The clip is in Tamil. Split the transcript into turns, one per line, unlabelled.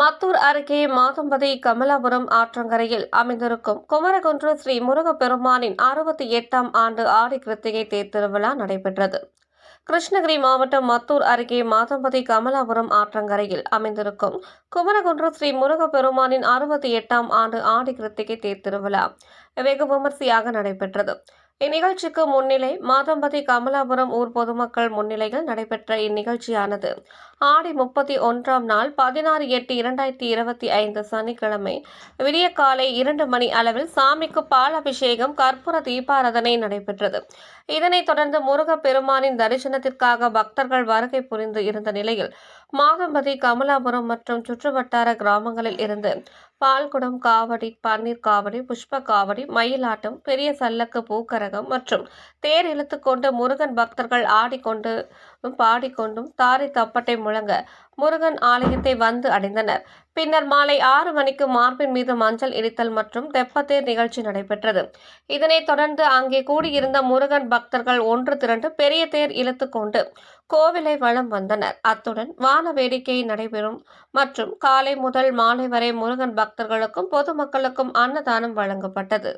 மத்தூர் அருகே மாதம்பதி கமலாபுரம் ஆற்றங்கரையில் அமைந்திருக்கும் குமரகுன்று ஸ்ரீ முருகப்பெருமானின் அறுபத்தி எட்டாம் ஆண்டு ஆடி கிருத்திகை தேர் திருவிழா நடைபெற்றது. கிருஷ்ணகிரி மாவட்டம் மத்தூர் அருகே மாதம்பதி கமலாபுரம் ஆற்றங்கரையில் அமைந்திருக்கும் குமரகுன்று ஸ்ரீ முருகப்பெருமானின் அறுபத்தி எட்டாம் ஆண்டு ஆடி கிருத்திகை தேர் திருவிழா வெகு விமர்சையாக நடைபெற்றது. இந்நிகழ்ச்சிக்கு முன்னிலை மாதம்பதி கமலாபுரம் ஊர் பொதுமக்கள் முன்னிலையில் நடைபெற்ற இந்நிகழ்ச்சியானது. ஆடி முப்பத்தி ஒன்றாம் நாள் பதினாறு எட்டு இரண்டாயிரத்தி இருபத்தி ஐந்து சனிக்கிழமை விடிய காலை இரண்டு மணி அளவில் சாமிக்கு பால் அபிஷேகம் கற்பூர தீபாராதனை நடைபெற்றது. இதனைத் தொடர்ந்து முருகப்பெருமானின் தரிசனத்திற்காக பக்தர்கள் வருகை புரிந்து இருந்த நிலையில் மாதம்பதி கமலாபுரம் மற்றும் சுற்றுவட்டார கிராமங்களில் இருந்து பால்குடம் காவடி பன்னீர் காவடி புஷ்ப காவடி மயிலாட்டம் பெரிய சல்லக்கு பூக்கரகம் மற்றும் தேர் இழுத்துக்கொண்டு முருகன் பக்தர்கள் ஆடிக்கொண்டு பாடிக்கொண்டும் தாரை தப்பட்டை முழங்க முருகன் ஆலயத்தை வந்து அடைந்தனர். பின்னர் மாலை ஆறு மணிக்கு மார்பின் மீது மஞ்சள் இடித்தல் மற்றும் தெப்பத்தேர் நிகழ்ச்சி நடைபெற்றது. இதனைத் தொடர்ந்து அங்கே கூடியிருந்த முருகன் பக்தர்கள் ஒன்று திரண்டு பெரிய தேர் இழுத்துக்கொண்டு கோவிலை வளம் வந்தனர். அத்துடன் வான வேடிக்கை நடைபெறும் மற்றும் காலை முதல் மாலை வரை முருகன் பக்தர்களுக்கும் பொதுமக்களுக்கும் அன்னதானம் வழங்கப்பட்டது.